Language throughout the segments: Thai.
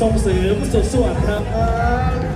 ส่งเสริมสุดสวนครับ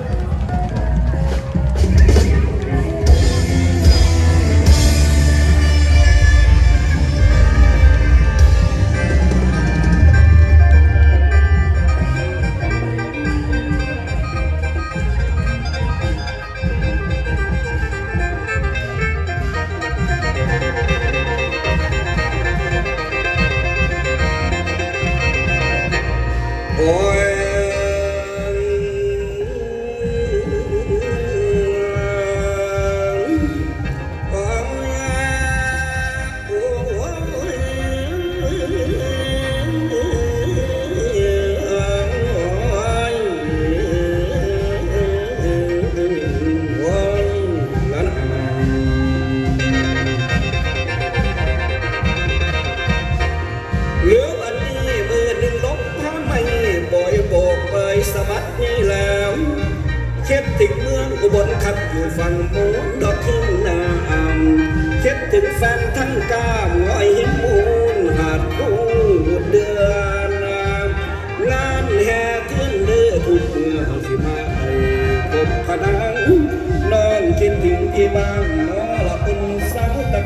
ขนานนอนคิดถึงที่บ้านหมอละคุณสาวตะ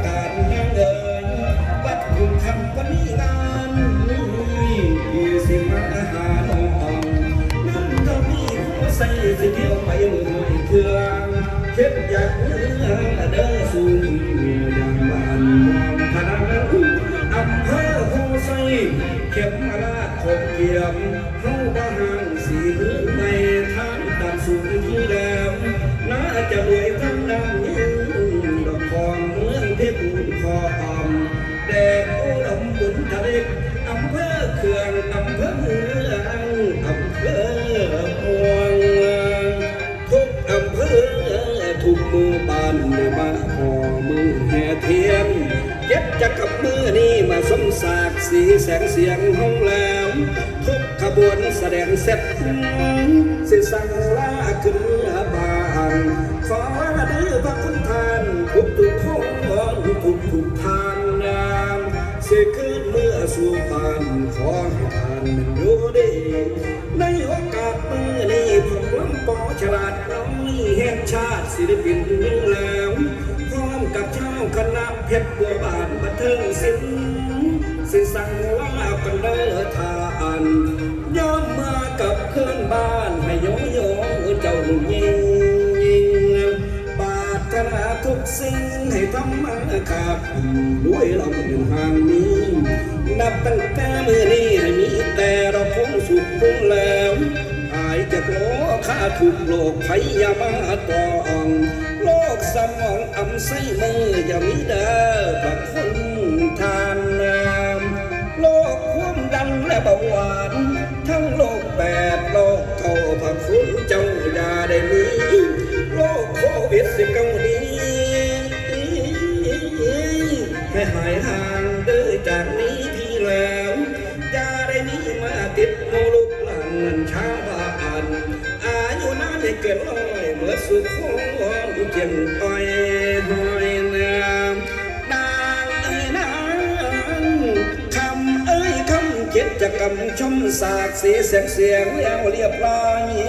อำเภอเขื่อนอำเภอเมืองอำเภอพวงทุกอำเภอทุกหมือบ้านในมาหอมือแห่เทียนเย็บจะกับมือนี้มาสมสากสีแสงเสียงห้องแล้วทุกขบวนแสดงเสร็จสิสั่งลาขึ้นเรือบานขอดื้อพระคุณทานทุกทุกานมันอยู่ดีในโอกาสมือนี้ผมลำปอฉลาดน้อยแห่งชาติศิลปินนึงแล้วพร้อมกับเจ้าคณะเพชรบัวบานบันเทิงศิลป์สิสั่งลากันเด้อทานย้อนมากับเพื่อนบ้านให้โยโย่เจ้าลูกยิงยิงบาทนาทุกสิ่งให้ทำมาขาดด้วยลำหนึ่งห่างนี้นับตั้งแต่มือนี้ คงแล้วหายจากโลข้าทุกโลกพยามาตอง โลกสมองอำไส้มืออย่ามีเด้อพระคน tiền tôi vui nữa đang ơi nắng คำเอ้ยคำคิดจะกำชุ่มสากสีเสียงเสียงแล้วเรียบร้อย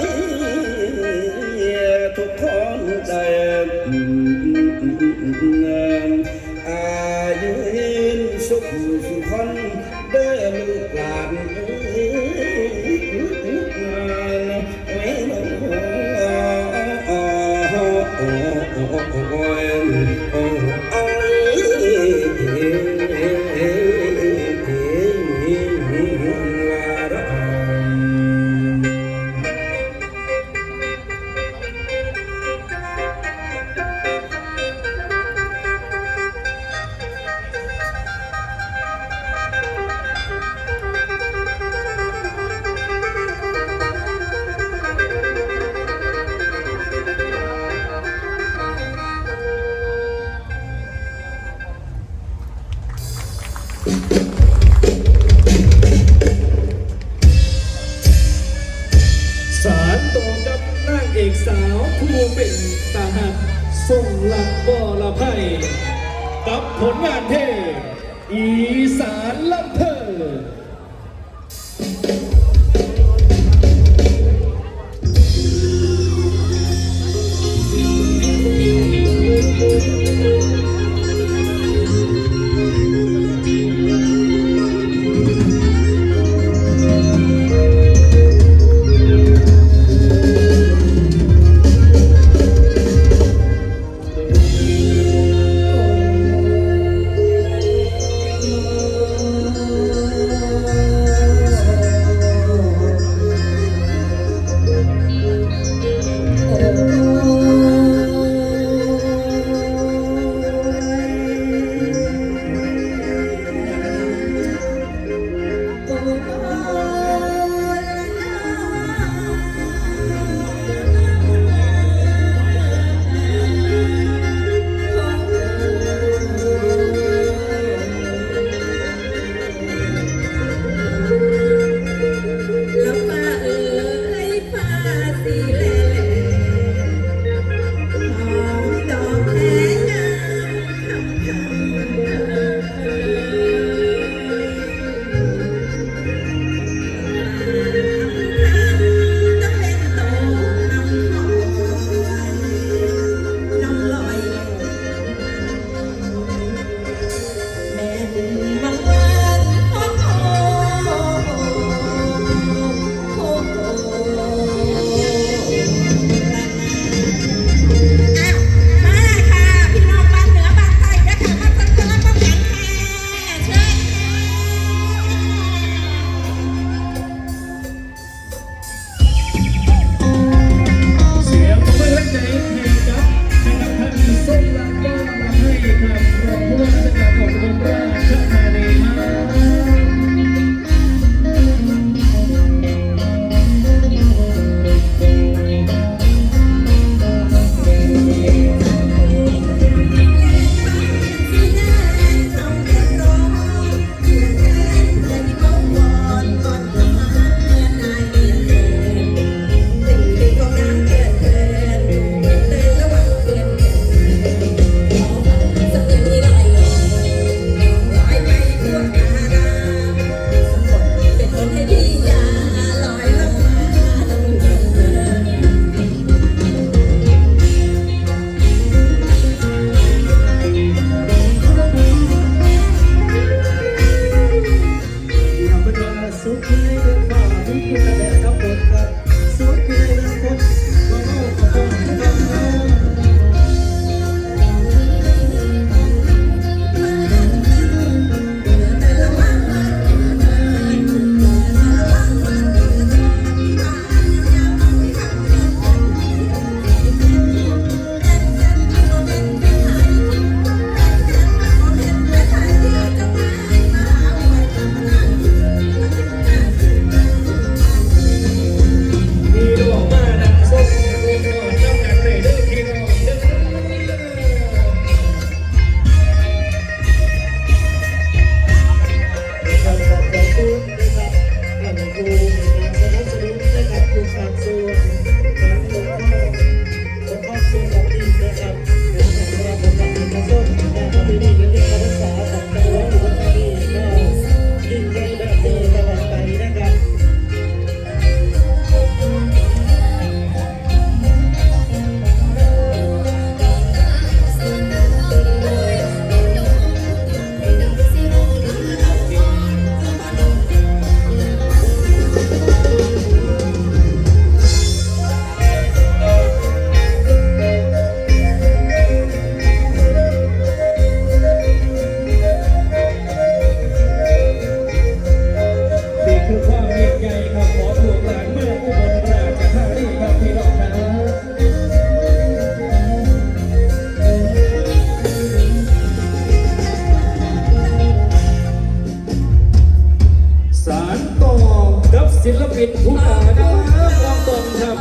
ศิลปินผู้หาน้ำลองบองครับ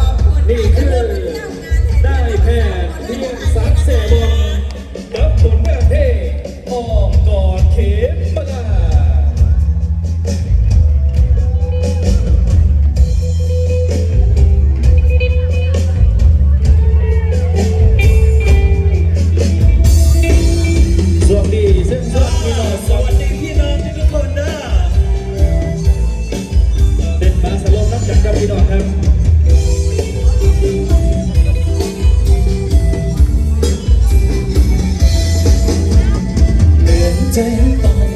นี่คือได้แพทย์ที่สักเสบองกับผลแม่เท่อ้อมกอดเข take on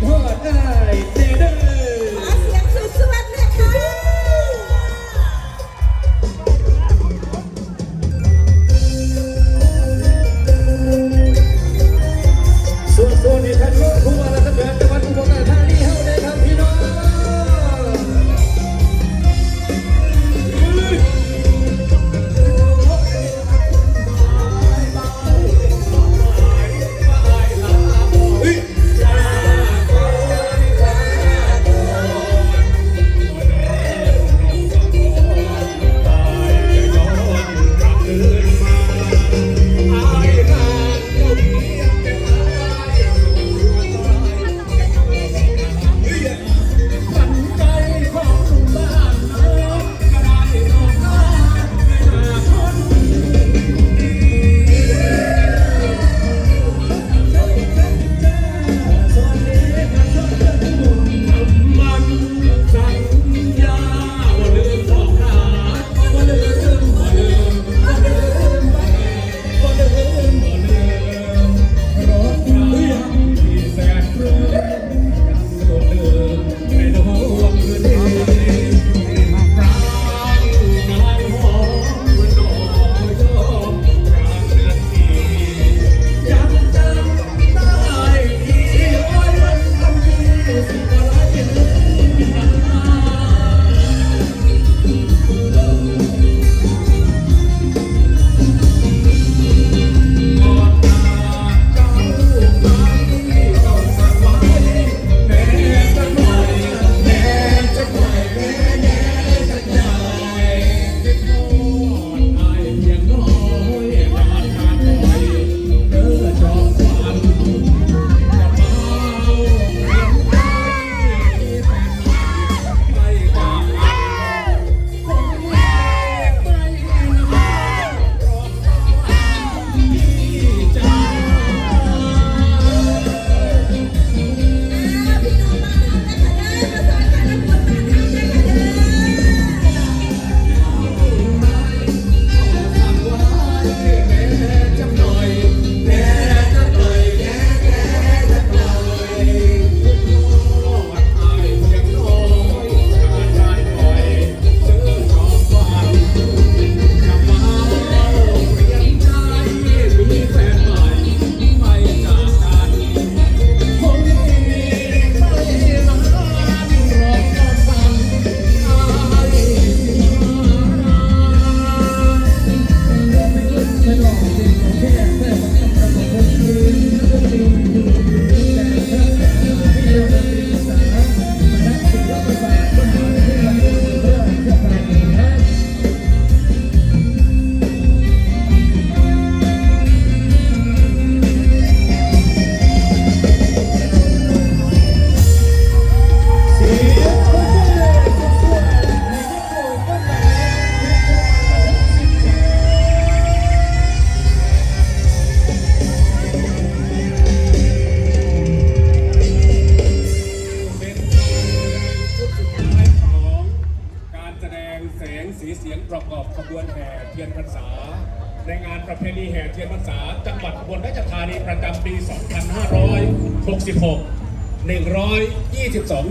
เพิร์ดไอเซเดอร์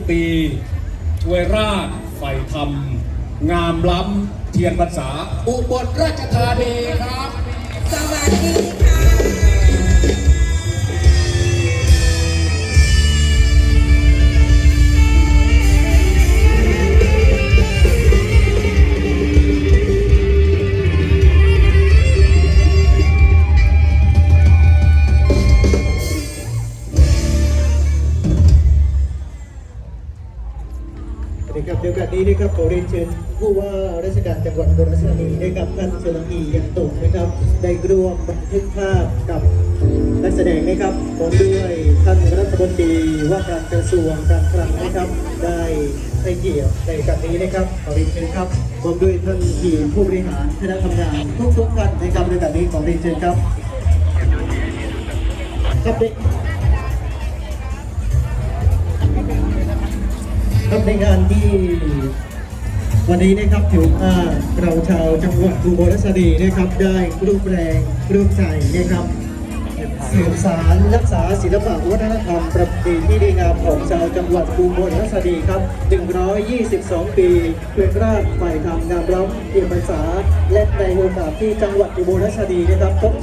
ตี ช่วยราชไฟธรรม งามล้ำเทียนภาษา อุบลราชธานีครับ สวัสดีค่ะ ครับขอเรียนเชิญผู้ว่าราชการจังหวัดอุบลราชธานีนะครับท่านสุรพียันตุนะครับ ได้ร่วมบันทึกภาพกับนักแสดงนะครับพร้อมด้วยท่านรัฐมนตรีว่าการกระทรวงการคลังนะครับ ได้ให้เกียรติในการนี้นะครับขอเรียนเชิญครับพร้อมด้วยท่านทีมผู้บริหารคณะทำงานทุกๆท่านนะครับในการนี้ขอเรียนเชิญครับครับเด็กครับในงานที่ วันนี้นะครับถือว่าเราชาวจังหวัดอุบลราชธานีนะครับได้ร่วมแรงร่วมใจนะครับสืบสารรักษาศิลปะวัฒนธรรมประเพณีที่ดีงามของชาวจังหวัดอุบลราชธานีครับ 122 ปีเพื่อราชฝ่ายธรรมงามล้ำเทียมภาษา และในโอกาสที่จังหวัดอุบลราชธานีนะครับครบ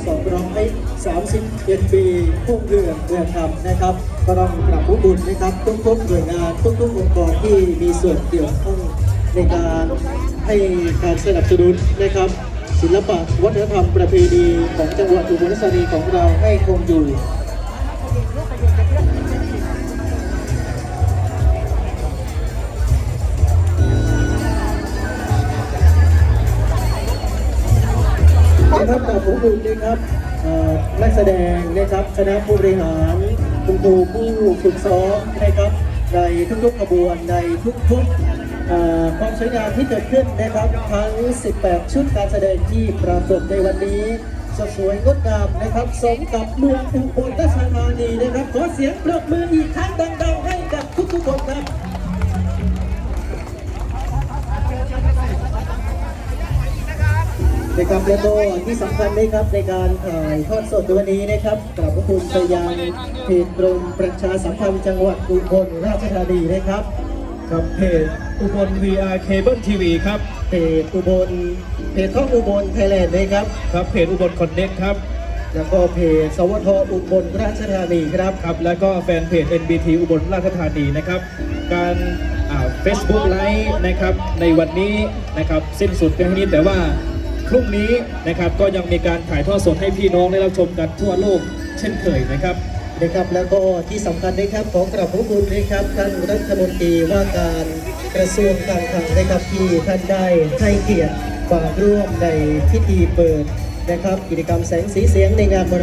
231ปีพุ่งเรืองเรืองธรรมนะครับก็ต้องกราบขอบคุณนะครับทุกๆหน่วยงานทุกๆองค์กรที่มีส่วนเกี่ยวข้อง ในการให้การสนับสนุนนะครับ ศิลปะวัฒนธรรมประเพณีของจังหวัดอุบลราชธานีของเราให้คงอยู่นะครับขอบคุณนะครับนักแสดงนะครับคณะผู้บริหารคุณครูผู้ฝึกซ้อมนะครับในทุกๆขบวนในทุกๆ ความสวยงามที่เกิดขึ้นนะครับทั้ง 18 ชุดการแสดงที่ปรากฏในวันนี้สสวยงดงามนะครับสมกับเมืองอุบลราชธานีนะครับขอเสียงปรบมืออีกครั้งดังๆให้กับทุกๆคนครับนะครับแล้วก็ที่สำคัญนะครับในการถ่ายทอดสดในวันนี้นะครับกราบพระคุณไปยังเพจกรมประชาสัมพันธ์จังหวัดอุบลราชธานีนะครับ กับเพจอุบล VR Cable TV ครับ เพจอุบล เพจท่องอุบลไทยแลนด์นะครับ ครับเพจอุบลคอนเน็กครับ แล้วก็เพจสวทอุบลราชธานีครับ ครับ แล้วก็แฟนเพจ NBT อุบลราชธานีนะครับ การเฟซบุ๊กไลฟ์นะครับ ในวันนี้นะครับสิ้นสุดเพียงเท่านี้แต่ว่าพรุ่งนี้นะครับก็ยังมีการถ่ายทอดสดให้พี่น้องได้รับชมกันทั่วโลกเช่นเคยนะครับ นะครับแล้วก็ที่สำคัญนะครับขอกราบขอบพระคุณนะครับท่านรัฐมนตรีว่าการกระทรวงการคลังนะครับที่ท่านได้ให้เกียรติมาร่วมในพิธีเปิดนะครับกิจกรรมแสงสีเสียงในงานบร